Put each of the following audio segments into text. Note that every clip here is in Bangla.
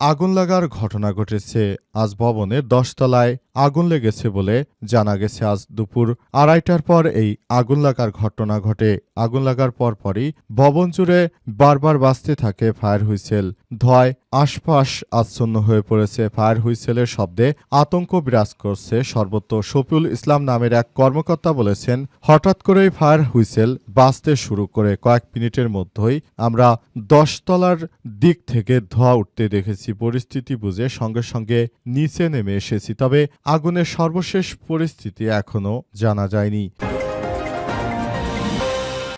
আগুন লাগার ঘটনা ঘটেছে। আজ ভবনের দশতলায় আগুন লেগেছে বলে জানা গেছে। আজ দুপুর আড়াইটার পর এই আগুন লাগার ঘটনা ঘটে। আগুন লাগার পরপরই ভবন জুড়ে বারবার বাঁচতে থাকে ফায়ার হুইসেল। ধোঁয়ায় আশপাশ আচ্ছন্ন হয়ে পড়েছে। ফায়ার হুইসেলের শব্দে আতঙ্ক বিরাজ করছে। সর্বত্র শফিউল ইসলাম নামের এক কর্মকর্তা বলেছেন, হঠাৎ করেই ফায়ার হুইসেল বাঁচতে শুরু করে। কয়েক মিনিটের মধ্যেই আমরা দশতলার দিক থেকে ধোঁয়া উঠতে দেখেছি। পরিস্থিতি বুঝে সঙ্গে সঙ্গে নিচে নেমে এসেছি তবে আগুনের সর্বশেষ পরিস্থিতি এখনও জানা যায়নি।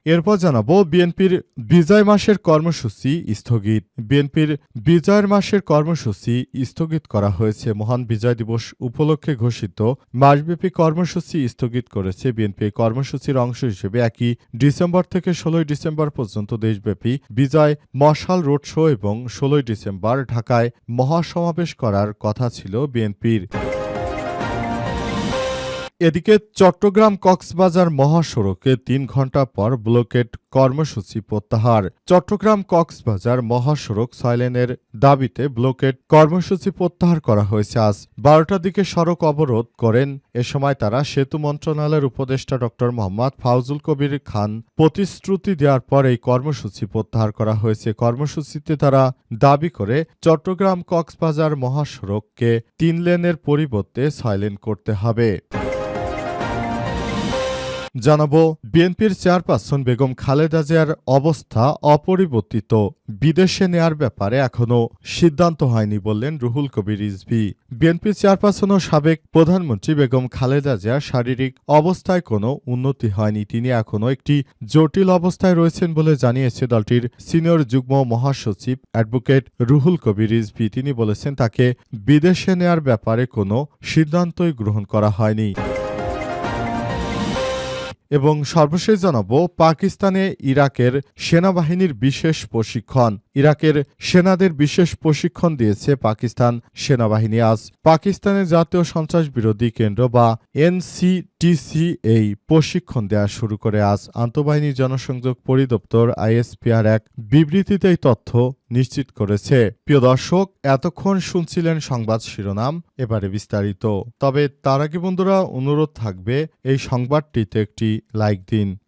এরপর জানাব বিএনপির বিজয় মাসের কর্মসূচি স্থগিত। বিএনপির বিজয়ের মাসের কর্মসূচি স্থগিত করা হয়েছে। মহান বিজয় দিবস উপলক্ষে ঘোষিত মাসব্যাপী কর্মসূচি স্থগিত করেছে বিএনপি। কর্মসূচির অংশ হিসেবে একই ডিসেম্বর থেকে ষোলোই ডিসেম্বর পর্যন্ত দেশব্যাপী বিজয় মশাল রোড শো এবং ষোলোই ডিসেম্বর ঢাকায় মহাসমাবেশ করার কথা ছিল বিএনপির। এদিকে চট্টগ্রাম কক্সবাজার মহাসড়কে তিন ঘণ্টা পর ব্লকেট কর্মসূচি প্রত্যাহার। চট্টগ্রাম কক্সবাজার মহাসড়ক ছয়লেনের দাবিতে ব্লকেট কর্মসূচি প্রত্যাহার করা হয়েছে আজ। বারোটার দিকে সড়ক অবরোধ করেন এ সময় তারা সেতু মন্ত্রণালয়ের উপদেষ্টা ড মোহাম্মদ ফাউজুল কবির খান। প্রতিশ্রুতি দেওয়ার পর এই কর্মসূচি প্রত্যাহার করা হয়েছে। কর্মসূচিতে তারা দাবি করে, চট্টগ্রাম কক্সবাজার মহাসড়ককে তিন লেনের পরিবর্তে ছয় লেন করতে হবে। জানাব বিএনপির চেয়ারপারসন বেগম খালেদা জিয়ার অবস্থা অপরিবর্তিত। বিদেশে নেয়ার ব্যাপারে এখনও সিদ্ধান্ত হয়নি বললেন রুহুল কবির রিজভি। বিএনপি চেয়ারপারসন ও সাবেক প্রধানমন্ত্রী বেগম খালেদা জিয়ার শারীরিক অবস্থায় কোনো উন্নতি হয়নি। তিনি এখনও একটি জটিল অবস্থায় রয়েছেন বলে জানিয়েছে দলটির সিনিয়র যুগ্ম মহাসচিব অ্যাডভোকেট রুহুল কবির রিজভি। তিনি বলেছেন, তাকে বিদেশে নেয়ার ব্যাপারে কোনো সিদ্ধান্তই গ্রহণ করা হয়নি। এবং সর্বশেষ জানাব পাকিস্তানে ইরাকের সেনাবাহিনীর বিশেষ প্রশিক্ষণ। ইরাকের সেনাদের বিশেষ প্রশিক্ষণ দিয়েছে পাকিস্তান সেনাবাহিনী। আজ পাকিস্তানের জাতীয় সন্ত্রাস বিরোধী কেন্দ্র বা এনসিটিসি এই প্রশিক্ষণ দেওয়া শুরু করে। আজ আন্তঃবাহিনী জনসংযোগ পরিদপ্তর আইএসপিআর এক বিবৃতিতে এই তথ্য নিশ্চিত করেছে। প্রিয় দর্শক, এতক্ষণ শুনছিলেন সংবাদ শিরোনাম, এবারে বিস্তারিত। তবে তার আগে বন্ধুরা, অনুরোধ থাকবে, এই সংবাদটিতে একটি লাইক দিন।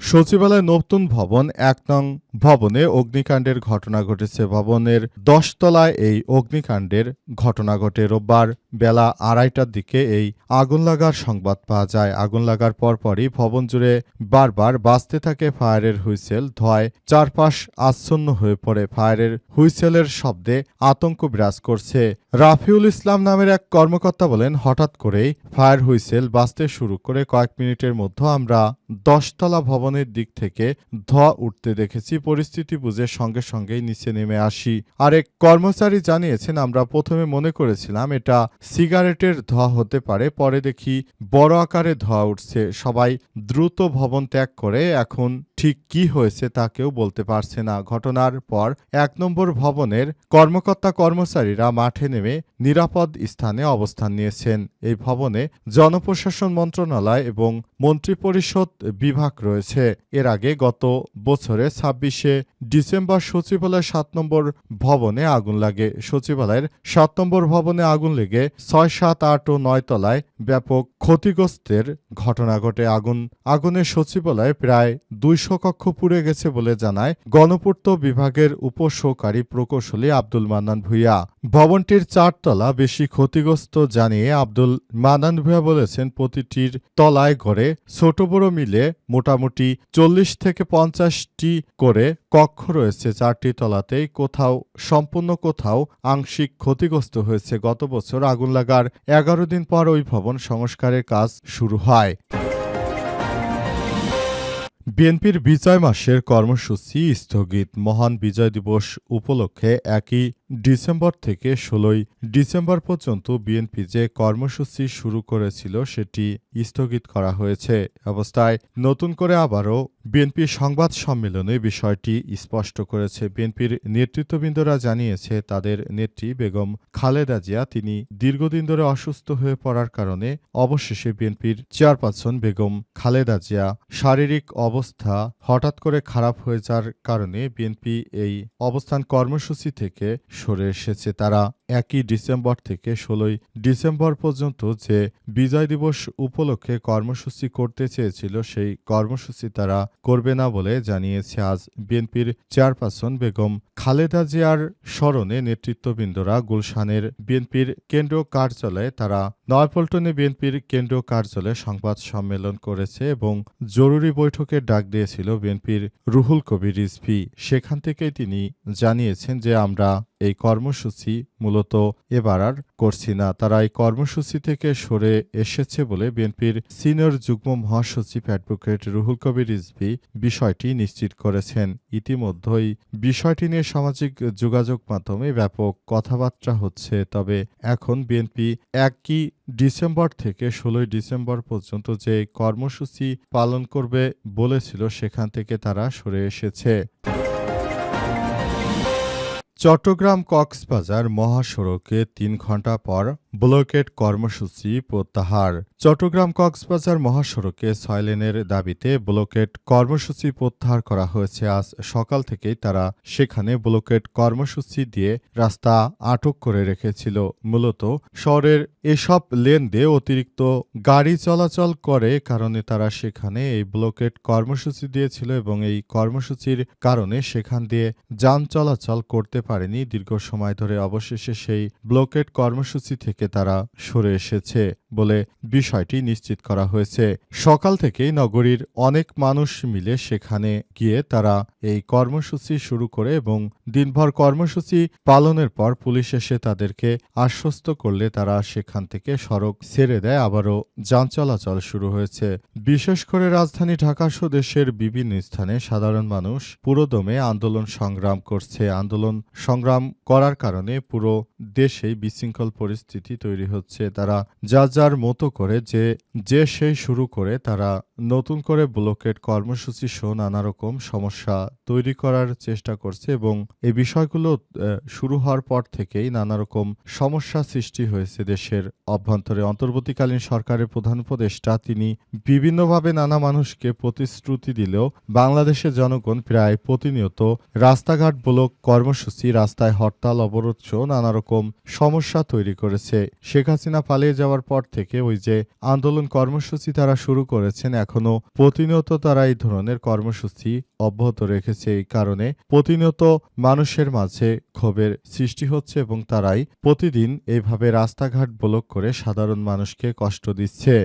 সচিবালয় নতুন ভবন, এক নং ভবনে অগ্নিকাণ্ডের ঘটনা ঘটেছে। ভবনের দশতলায় এই অগ্নিকাণ্ডের ঘটনা ঘটে। রোববার বেলা আড়াইটার দিকে এই আগুন লাগার সংবাদ পাওয়া যায়। আগুন লাগার পরপরই ভবন জুড়ে বারবার বাঁচতে থাকে ফায়ারের হুইসেল। ধোয়ায় চারপাশ আচ্ছন্ন হয়ে পড়ে। ফায়ারের হুইসেলের শব্দে আতঙ্ক বিরাজ করছে। রাফিউল ইসলাম নামের এক কর্মকর্তা বলেন, হঠাৎ করেই ফায়ার হুইসেল বাঁচতে শুরু করে কয়েক মিনিটের মধ্যে আমরা দশতলা ভবনের দিক থেকে ধোঁয়া উঠতে দেখেছি, পরিস্থিতি বুঝে সঙ্গে সঙ্গেই নিচে নেমে আসি। আর এক কর্মচারী জানিয়েছেন, আমরা প্রথমে মনে করেছিলাম এটা সিগারেটের ধোঁয়া হতে পারে, পরে দেখি বড় আকারে ধোঁয়া উঠছে। সবাই দ্রুত ভবন ত্যাগ করে, এখন ঠিক কি হয়েছে তা কেউ বলতে পারছে না। ঘটনার পর এক নম্বর ভবনের কর্মকর্তা কর্মচারীরা মাঠে নেমে নিরাপদ স্থানে অবস্থান নিয়েছেন। এই ভবনে জনপ্রশাসন মন্ত্রণালয় এবং মন্ত্রিপরিষদ বিভাগ রয়েছে। এর আগে গত বছরে ছাব্বিশে ডিসেম্বর সচিবালয়ের সাত নম্বর ভবনে আগুন লাগে। সচিবালয়ের সাত নম্বর ভবনে আগুন লেগে ছয়, সাত, আট ও নয় তলায় ব্যাপক ক্ষতিগ্রস্তের ঘটনা ঘটে আগুন। আগুনে সচিবালয়ে প্রায় দুইশো কক্ষ পুড়ে গেছে বলে জানায় গণপূর্ত বিভাগের উপসহকারী প্রকৌশলী আব্দুল মান্নান ভূঁইয়া। ভবনটির চারতলা বেশি ক্ষতিগ্রস্ত জানিয়ে আব্দুল মান্নান ভূঁইয়া বলেছেন, প্রতিটির তলায় গড়ে ছোট বড় মিলে মোটামুটি চল্লিশ থেকে পঞ্চাশটি করে কক্ষ রয়েছে চারটি তলাতেই। কোথাও, সম্পূর্ণ কোথাও আংশিক ক্ষতিগ্রস্ত হয়েছে। গত বছর আগুন লাগার এগারো দিন পর ওই ভবন সংস্কারের কাজ শুরু হয়। বিএনপির বিজয় মাসের কর্মসূচি স্থগিত। মহান বিজয় দিবস উপলক্ষে একই ডিসেম্বর থেকে ষোলোই ডিসেম্বর পর্যন্ত বিএনপি যে কর্মসূচি শুরু করেছিল সেটি স্থগিত করা হয়েছে। অবস্থায় নতুন করে আবারও বিএনপি সংবাদ সম্মেলনে বিষয়টি স্পষ্ট করেছে। বিএনপির নেতৃত্ববৃন্দরা জানিয়েছে, তাদের নেত্রী বেগম খালেদা জিয়া তিনি দীর্ঘদিন ধরে অসুস্থ হয়ে পড়ার কারণে অবশেষে বিএনপির চেয়ারপারসন বেগম খালেদা জিয়া শারীরিক অবস্থা হঠাৎ করে খারাপ হয়ে যাওয়ার কারণে বিএনপি এই অবস্থান কর্মসূচি থেকে সরে এসেছে। তারা একই ডিসেম্বর থেকে ষোলোই ডিসেম্বর পর্যন্ত যে বিজয় দিবস উপলক্ষে কর্মসূচি করতে চেয়েছিল, সেই কর্মসূচি তারা করবে না বলে জানিয়েছে আজ বিএনপির চেয়ারপারসন বেগম খালেদা জিয়ার স্মরণে নেতৃত্ববৃন্দরা গুলশানের বিএনপির কেন্দ্রীয় কার্যালয়ে, তারা নয়াপল্টনে বিএনপির কেন্দ্রীয় কার্যালয়ে সংবাদ সম্মেলন করেছে এবং জরুরি বৈঠকের ডাক দিয়েছিল বিএনপির রুহুল কবির রিজভি। সেখান থেকেই তিনি জানিয়েছেন যে আমরা এই কর্মসূচি মূলত এবার আর করছি না। তারা এই কর্মসূচি থেকে সরে এসেছে বলে বিএনপির সিনিয়র যুগ্ম মহাসচিব অ্যাডভোকেট রুহুল কবির রিজভি বিষয়টি নিশ্চিত করেছেন। ইতিমধ্যেই বিষয়টি নিয়ে সামাজিক যোগাযোগ মাধ্যমে ব্যাপক কথাবার্তা হচ্ছে, তবে এখন বিএনপি একই ডিসেম্বর থেকে ষোলোই ডিসেম্বর পর্যন্ত যে কর্মসূচি পালন করবে বলেছিল, সেখান থেকে তারা সরে এসেছে। চট্টগ্রাম কক্সবাজার মহাসড়কে তিন ঘণ্টা পর ব্লকেট কর্মসূচি প্রত্যাহার। চট্টগ্রাম কক্সবাজার মহাসড়কে ছয় লেনের দাবিতে ব্লকেট কর্মসূচি প্রত্যাহার করা হয়েছে। আজ সকাল থেকেই তারা সেখানে ব্লকেট কর্মসূচি দিয়ে রাস্তা আটক করে রেখেছিল। মূলত শহরের এসব লেন দিয়ে অতিরিক্ত গাড়ি চলাচল করে কারণে তারা সেখানে এই ব্লকেট কর্মসূচি দিয়েছিল এবং এই কর্মসূচির কারণে সেখান দিয়ে যান চলাচল করতে পারেনি। দীর্ঘ সময় ধরে অবশেষে সেই ব্লকেট কর্মসূচি থেকে তারা সরে এসেছে। বলে বিষয়টি নিশ্চিত করা হয়েছে। সকাল থেকেই নগরীর অনেক মানুষ মিলে সেখানে গিয়ে তারা এই কর্মসূচি শুরু করে এবং দিনভর কর্মসূচি পালনের পর পুলিশ এসে তাদেরকে আশ্বস্ত করলে তারা সেখান থেকে সড়ক ছেড়ে দেয়। আবারও যান চলাচল শুরু হয়েছে। বিশেষ করে রাজধানী ঢাকা সহ দেশের বিভিন্ন স্থানে সাধারণ মানুষ পুরোদমে আন্দোলন সংগ্রাম করছে। আন্দোলন সংগ্রাম করার কারণে পুরো দেশেই বিশৃঙ্খল পরিস্থিতি তৈরি হচ্ছে। তারা যা যার মতো করে যে যে সেই শুরু করে তারা নতুন করে ব্লকেট কর্মসূচি সহ নানা রকম সমস্যা তৈরি করার চেষ্টা করছে এবং এই বিষয়গুলো শুরু হওয়ার পর থেকেই নানা রকম সমস্যা সৃষ্টি হয়েছে দেশের অভ্যন্তরে। অন্তর্বর্তীকালীন সরকারের প্রধান উপদেষ্টা, তিনি বিভিন্নভাবে নানা মানুষকে প্রতিশ্রুতি দিলেও বাংলাদেশের জনগণ প্রায় প্রতিনিয়ত রাস্তাঘাট ব্লক কর্মসূচি, রাস্তায় হরতাল, অবরোধ সহ নানা রকম সমস্যা তৈরি করেছে। শেখ হাসিনা পালিয়ে যাওয়ার পর থেকে ওই যে আন্দোলন কর্মসূচি তারা শুরু করেছেন, এখনও প্রতিনিয়ত তারা এই ধরনের কর্মসূচি অব্যাহত রেখেছে এই কারণে প্রতিনিয়ত মানুষের মাঝে ক্ষোভের সৃষ্টি হচ্ছে এবং তারাই প্রতিদিন এইভাবে রাস্তাঘাট ব্লক করে সাধারণ মানুষকে কষ্ট দিচ্ছে।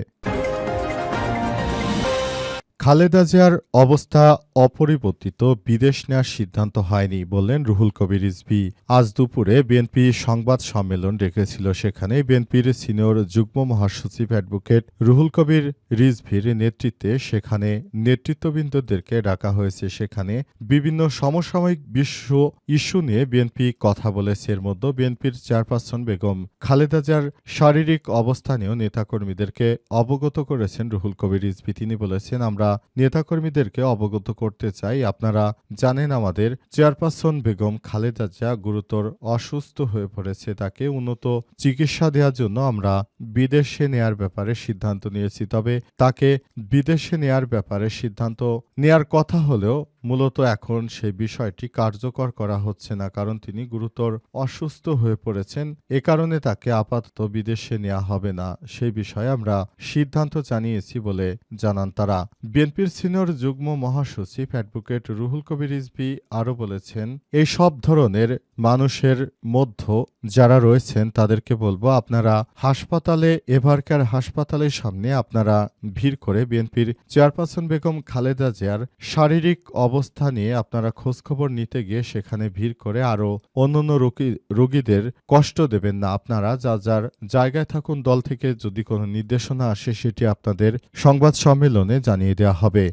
খালেদা জিয়ার অবস্থা অপরিবর্তিত, বিদেশ নেওয়ার সিদ্ধান্ত হয়নি বললেন রুহুল কবির রিজভি। আজ দুপুরে বিএনপি সংবাদ সম্মেলন রেখেছিল সেখানে বিএনপির সিনিয়র যুগ্ম মহাসচিব অ্যাডভোকেট রুহুল কবির রিজভির নেতৃত্বে সেখানে নেতৃত্ববৃন্দদেরকে ডাকা হয়েছে। সেখানে বিভিন্ন সমসাময়িক বিশ্ব ইস্যু নিয়ে বিএনপি কথা বলেছে। এর মধ্যে বিএনপির চেয়ারপারসন বেগম খালেদা জিয়ার শারীরিক অবস্থা নিয়েও নেতাকর্মীদেরকে অবগত করেছেন রুহুল কবির রিজভি। তিনি বলেছেন, আমরা নেতাকর্মীদেরকে অবগত করতে চাই। আপনারা জানেন আমাদের চেয়ারপারসন বেগম খালেদা জিয়া গুরুতর অসুস্থ হয়ে পড়েছে। তাকে উন্নত চিকিৎসা দেওয়ার জন্য আমরা বিদেশে নেয়ার ব্যাপারে সিদ্ধান্ত নিয়েছি। তবে তাকে বিদেশে নেয়ার ব্যাপারে সিদ্ধান্ত নেয়ার কথা হলেও মূলত এখন সেই বিষয়টি কার্যকর করা হচ্ছে না, কারণ তিনি গুরুতর অসুস্থ হয়ে পড়েছেন। এ কারণে তাকে আপাতত বিদেশে নেওয়া হবে না। সেই বিষয়ে আমরা সিদ্ধান্ত জানিয়েছি বলে জানান তারা। বিএনপির সিনিয়র যুগ্ম মহাসচিব অ্যাডভোকেট রুহুল কবির রিজভী আরও বলেছেন এই সব ধরনের মানুষের মধ্য যারা রয়েছেন, তাদেরকে বলব, আপনারা হাসপাতালে, এভারকার হাসপাতালের সামনে আপনারা ভিড় করে বিএনপির চেয়ারপারসন বেগম খালেদা জিয়ার শারীরিক অবস্থা নিয়ে আপনারা খোঁজখবর নিতে গিয়ে সেখানে ভিড় করে আরও অন্যান্য রোগী, রোগীদের কষ্ট দেবেন না। আপনারা যা যার জায়গায় থাকুন, দল থেকে যদি কোনো নির্দেশনা আসে, সেটি আপনাদের সংবাদ সম্মেলনে জানিয়ে দেওয়া হবে।